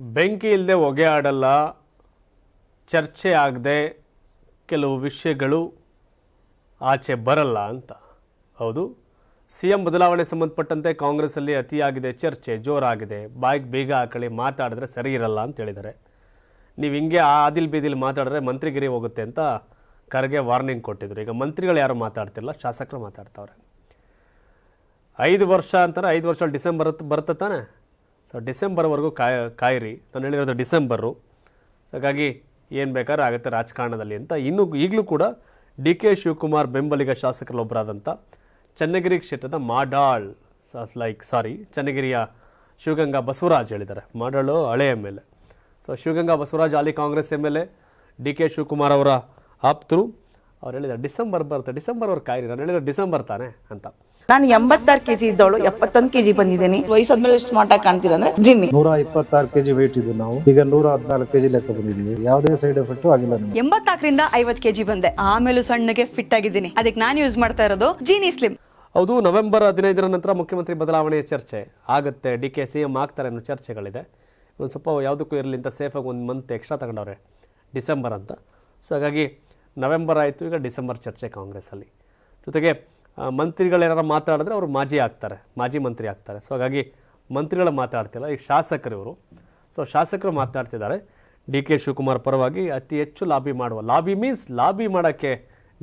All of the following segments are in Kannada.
ಬೆಂಕಿ ಇಲ್ಲದೆ ಹೊಗೆ ಆಡಲ್ಲ ಚರ್ಚೆ ಆಗದೆ ಕೆಲವು ವಿಷಯಗಳು ಆಚೆ ಬರಲ್ಲ ಅಂತ. ಹೌದು. ಸಿ ಎಂ ಬದಲಾವಣೆ ಸಂಬಂಧಪಟ್ಟಂತೆ ಕಾಂಗ್ರೆಸ್ಸಲ್ಲಿ ಅತಿಯಾಗಿದೆ ಚರ್ಚೆ, ಜೋರಾಗಿದೆ. ಬಾಯಿಗೆ ಬೇಗ ಹಾಕಳಿ, ಮಾತಾಡಿದ್ರೆ ಸರಿ ಇರಲ್ಲ ಅಂತ ಹೇಳಿದ್ದಾರೆ. ನೀವು ಹಿಂಗೆ ಆ ಆದಿಲ್ ಬೀದಿಲಿ ಮಾತಾಡಿದ್ರೆ ಮಂತ್ರಿಗಿರಿ ಹೋಗುತ್ತೆ ಅಂತ ಖರ್ಗೆ ವಾರ್ನಿಂಗ್ ಕೊಟ್ಟಿದ್ರು. ಈಗ ಮಂತ್ರಿಗಳು ಯಾರು ಮಾತಾಡ್ತಿಲ್ಲ, ಶಾಸಕರು ಮಾತಾಡ್ತಾವ್ರೆ. ಐದು ವರ್ಷ ಅಂತಾರೆ, ಐದು ವರ್ಷ ಡಿಸೆಂಬರ್ ಬರುತ್ತೆ ತಾನೆ? ಸೊ ಡಿಸೆಂಬರ್ವರೆಗೂ ಕಾಯ, ಕಾಯಿರಿ. ನಾನು ಹೇಳಿರೋದು ಡಿಸೆಂಬರು. ಸೊ ಹಾಗಾಗಿ ಏನು ಬೇಕಾದ್ರೂ ಆಗುತ್ತೆ ರಾಜಕಾರಣದಲ್ಲಿ ಅಂತ. ಇನ್ನೂ ಈಗಲೂ ಕೂಡ ಡಿ ಕೆ ಶಿವಕುಮಾರ್ ಬೆಂಬಲಿಗ ಶಾಸಕರಲ್ಲೊಬ್ಬರಾದಂಥ ಚನ್ನಗಿರಿ ಕ್ಷೇತ್ರದ ಮಾಡಾಳ್ ಲೈಕ್ ಸಾರಿ ಚನ್ನಗಿರಿಯ ಶಿವಗಂಗಾ ಬಸವರಾಜ್ ಹೇಳಿದ್ದಾರೆ. ಮಾಡಾಳು ಹಳೆ M L A. So Shivaganga Basavaraj holy Congress M L A, D K Shivakumar ಅವರ ಆಪ್ತರು. ಅವ್ರು ಹೇಳಿದ್ರು ಡಿಸೆಂಬರ್ ಬರುತ್ತೆ ಡಿಸೆಂಬರ್ವರೆಗೆ ಕಾಯಿರಿ ನಾನು ಹೇಳಿದ್ರೆ ಡಿಸೆಂಬರ್ ತಾನೆ ಅಂತ. ನಾನು ಎಂಬತ್ತಾರು ಕೆಜಿ ಇದ್ದವಳು ಎಪ್ಪತ್ತೊಂದು ಕೆಜಿ ಬಂದಿದ್ದೀನಿ. ವಯಸ್ಸಾದ್ಮೇಲೆ ಸ್ಮಾರ್ಟ್ ಆಗಿ ಕಾಣ್ತೀರ ಅಂದ್ರೆ ಜಿನ್ನಿ. ನೂರ ಇಪ್ಪತ್ತಾರು ಕೆಜಿ ವೇಟ್ ಇದ್ದು ನಾವು. ಈಗ ನೂರ ಹದಿನಾಲ್ಕು ಕೆಜಿ ಲೆಕ್ಕ ಬಂದಿದ್ದೀವಿ. ಯಾವುದೇ ಸೈಡ್ ಎಫೆಕ್ಟ್ ಆಗಿಲ್ಲ ಎಂಬತ್ತಾಕರಿಂದ ಎಂಬತ್ನಾಲ್ಕರಿಂದ ಐವತ್ ಕೆಜಿ ಬಂದೆ. ಆಮೇಲೆ ಸಣ್ಣಗೆ ಫಿಟ್ ಆಗಿದ್ದೀನಿ. ಅದಕ್ಕೆ ನಾನು ಯೂಸ್ ಮಾಡ್ತಾ ಇರೋದು ಜೀನಿ ಸ್ಲಿಮ್ ಹೌದು ನವೆಂಬರ್ ಹದಿನೈದರ ನಂತರ ಮುಖ್ಯಮಂತ್ರಿ ಬದಲಾವಣೆಯ ಚರ್ಚೆ ಆಗುತ್ತೆ. ಡಿ ಕೆ ಸಿ ಎಂ ಆಗ್ತಾರೆ ಅನ್ನೋ ಚರ್ಚೆಗಳಿದೆ. ಒಂದು ಸ್ವಲ್ಪ ಯಾವುದಕ್ಕೂ ಇರಲಿ ಅಂತ ಸೇಫಾಗಿ ಒಂದು ಮಂತ್ ಎಕ್ಸ್ಟ್ರಾ ತಗೊಂಡವ್ರೆ ಡಿಸೆಂಬರ್ ಅಂತ. ಸೊ ಹಾಗಾಗಿ ನವೆಂಬರ್ ಆಯಿತು, ಈಗ ಡಿಸೆಂಬರ್ ಚರ್ಚೆ ಕಾಂಗ್ರೆಸ್ಸಲ್ಲಿ. ಜೊತೆಗೆ ಮಂತ್ರಿಗಳೇನಾರು ಮಾತಾಡಿದ್ರೆ ಅವರು ಮಾಜಿ ಆಗ್ತಾರೆ, ಮಾಜಿ ಮಂತ್ರಿ ಆಗ್ತಾರೆ. ಸೊ ಹಾಗಾಗಿ ಮಂತ್ರಿಗಳು ಮಾತಾಡ್ತಿಲ್ಲ, ಈಗ ಶಾಸಕರು ಇವರು ಸೊ ಶಾಸಕರು ಮಾತಾಡ್ತಿದ್ದಾರೆ. ಡಿ ಕೆ ಶಿವಕುಮಾರ್ ಪರವಾಗಿ ಅತಿ ಹೆಚ್ಚು ಲಾಬಿ ಮಾಡುವ, ಲಾಬಿ ಮೀನ್ಸ್ ಲಾಬಿ ಮಾಡೋಕ್ಕೆ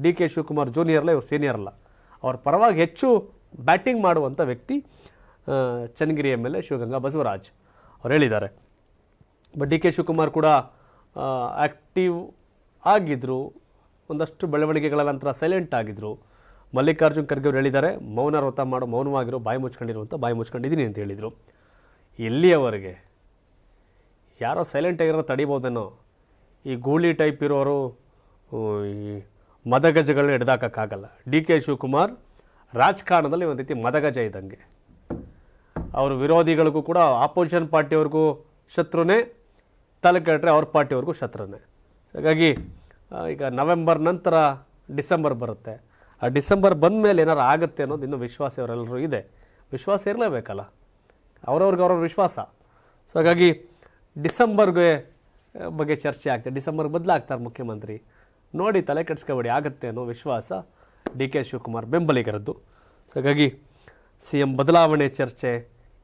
ಡಿ ಕೆ ಶಿವಕುಮಾರ್ ಜೂನಿಯರ್ ಅಲ್ಲ, ಇವರು ಸೀನಿಯರ್ ಅಲ್ಲ. ಅವ್ರ ಪರವಾಗಿ ಹೆಚ್ಚು ಬ್ಯಾಟಿಂಗ್ ಮಾಡುವಂಥ ವ್ಯಕ್ತಿ Channagiri M L A Shivaganga Basavaraj ಅವ್ರು ಹೇಳಿದ್ದಾರೆ. ಬಟ್ ಡಿ ಕೆ ಶಿವಕುಮಾರ್ ಕೂಡ ಆ್ಯಕ್ಟಿವ್ ಆಗಿದ್ದರು ಒಂದಷ್ಟು ಬೆಳವಣಿಗೆಗಳ ನಂತರ ಸೈಲೆಂಟ್ ಆಗಿದ್ದರು ಮಲ್ಲಿಕಾರ್ಜುನ್ ಖರ್ಗೆ ಅವರು ಹೇಳಿದ್ದಾರೆ ಮೌನ ವ್ರತ ಮಾಡೋ, ಮೌನವಾಗಿರೋ, ಬಾಯಿ ಮುಚ್ಕೊಂಡಿರುವಂಥ ಬಾಯಿ ಮುಚ್ಕೊಂಡಿದ್ದೀನಿ ಅಂತ ಹೇಳಿದರು. ಎಲ್ಲಿಯವರೆಗೆ ಯಾರೋ ಸೈಲೆಂಟ್ ಆಗಿರೋ ತಡಿಬೋದೇನೋ? ಈ ಗೂಳಿ ಟೈಪ್ ಇರೋರು ಈ ಮದಗಜಗಳನ್ನ ಹಿಡ್ದಾಕಕ್ಕಾಗಲ್ಲ. ಡಿ ಕೆ ಶಿವಕುಮಾರ್ ರಾಜಕಾರಣದಲ್ಲಿ ಒಂದು ರೀತಿ ಮದಗಜ ಇದ್ದಂಗೆ. ಅವ್ರ ವಿರೋಧಿಗಳಿಗೂ ಕೂಡ ಆಪೋಸಿಷನ್ ಪಾರ್ಟಿಯವ್ರಿಗೂ ಶತ್ರುನೇ, ತಲೆ ಕೆಟ್ಟರೆ ಅವ್ರ ಪಾರ್ಟಿಯವ್ರಿಗೂ ಶತ್ರುನೇ. ಹಾಗಾಗಿ ಈಗ ನವೆಂಬರ್ ನಂತರ ಡಿಸೆಂಬರ್ ಬರುತ್ತೆ. ಆ ಡಿಸೆಂಬರ್ ಬಂದ ಮೇಲೆ ಏನಾರು ಆಗುತ್ತೆ ಅನ್ನೋದು ಇನ್ನೂ ವಿಶ್ವಾಸ ಇವರೆಲ್ಲರೂ ಇದೆ. ವಿಶ್ವಾಸ ಇರಲೇಬೇಕಲ್ಲ. ಅವ್ರವ್ರಿಗೆ ಅವ್ರವ್ರ ವಿಶ್ವಾಸ. ಸೊ ಹಾಗಾಗಿ ಡಿಸೆಂಬರ್ಗೆ ಬಗ್ಗೆ ಚರ್ಚೆ ಆಗ್ತದೆ ಡಿಸೆಂಬರ್ ಬದಲಾಗ್ತಾರೆ ಮುಖ್ಯಮಂತ್ರಿ. ನೋಡಿ ತಲೆ ಕೆಡಿಸ್ಕೊಬೇಡಿ, ಆಗುತ್ತೆ ಅನ್ನೋ ವಿಶ್ವಾಸ ಡಿ ಕೆ ಶಿವಕುಮಾರ್ ಬೆಂಬಲಿಗರದ್ದು. ಸೊ ಹಾಗಾಗಿ ಸಿ ಎಂ ಬದಲಾವಣೆ ಚರ್ಚೆ,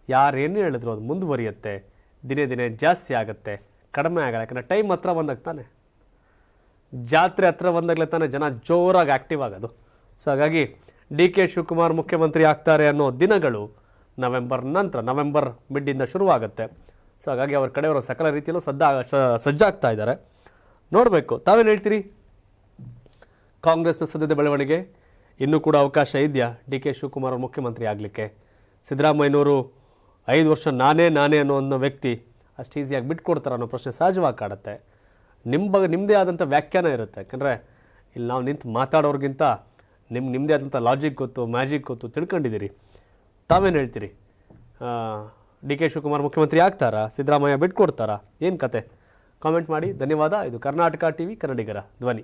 ಯಾರೇನು ಹೇಳಿದ್ರು ಅದು ಮುಂದುವರಿಯುತ್ತೆ, ದಿನೇ ದಿನೇ ಜಾಸ್ತಿ ಆಗುತ್ತೆ, ಕಡಿಮೆ ಆಗಲ್ಲ, ಯಾಕಂದರೆ ಟೈಮ್ ಹತ್ರ ಬಂದಾಗ ತಾನೆ ಜಾತ್ರೆ ಹತ್ರ ಬಂದಾಗಲೇ ತಾನೇ ಜನ ಜೋರಾಗಿ ಆ್ಯಕ್ಟಿವ್ ಆಗೋದು. ಸೊ ಹಾಗಾಗಿ ಡಿ ಕೆ ಶಿವಕುಮಾರ್ ಮುಖ್ಯಮಂತ್ರಿ ಆಗ್ತಾರೆ ಅನ್ನೋ ದಿನಗಳು ನವೆಂಬರ್ ನಂತರ, ನವೆಂಬರ್ ಮಿಡ್ಡಿಂದ ಶುರುವಾಗುತ್ತೆ. ಸೊ ಹಾಗಾಗಿ ಅವ್ರ ಕಡೆಯವರು ಸಕಲ ರೀತಿಯಲ್ಲೂ ಸದ್ದ ಸಜ್ಜಾಗ್ತಾ ಇದ್ದಾರೆ. ನೋಡಬೇಕು, ತಾವೇನು ಹೇಳ್ತೀರಿ? ಕಾಂಗ್ರೆಸ್ನ ಸದ್ಯದ ಬೆಳವಣಿಗೆ? ಇನ್ನೂ ಕೂಡ ಅವಕಾಶ ಇದೆಯಾ ಡಿ ಕೆ ಶಿವಕುಮಾರ್ ಮುಖ್ಯಮಂತ್ರಿ ಆಗಲಿಕ್ಕೆ? ಸಿದ್ದರಾಮಯ್ಯನವರು ಐದು ವರ್ಷ ನಾನೇ ನಾನೇ ಅನ್ನೋ ಅನ್ನೋ ವ್ಯಕ್ತಿ ಅಷ್ಟು ಈಸಿಯಾಗಿ ಬಿಟ್ಕೊಡ್ತಾರೆ ಅನ್ನೋ ಪ್ರಶ್ನೆ ಸಹಜವಾಗಿ ಕಾಡುತ್ತೆ. ನಿಮ್ಮ ಬಗ್ಗೆ ನಿಮ್ಮದೇ ಆದಂಥ ವ್ಯಾಖ್ಯಾನ ಇರುತ್ತೆ. ಯಾಕಂದರೆ ಇಲ್ಲಿ ನಾವು ನಿಂತು ಮಾತಾಡೋರ್ಗಿಂತ ನಿಮ್ಮ ನಿಮ್ಮದೇ ಆದಂಥ ಲಾಜಿಕ್ ಗೊತ್ತು ಮ್ಯಾಜಿಕ್ ಗೊತ್ತು ತಿಳ್ಕೊಂಡಿದ್ದೀರಿ. ತಾವೇನು ಹೇಳ್ತೀರಿ? ಡಿ ಕೆ ಶಿವಕುಮಾರ್ ಮುಖ್ಯಮಂತ್ರಿ ಆಗ್ತಾರಾ? ಸಿದ್ದರಾಮಯ್ಯ ಬಿಟ್ಕೊಡ್ತಾರಾ? ಏನು ಕತೆ? ಕಾಮೆಂಟ್ ಮಾಡಿ. ಧನ್ಯವಾದ. ಇದು ಕರ್ನಾಟಕ ಟಿವಿ, ಕನ್ನಡಿಗರ ಧ್ವನಿ.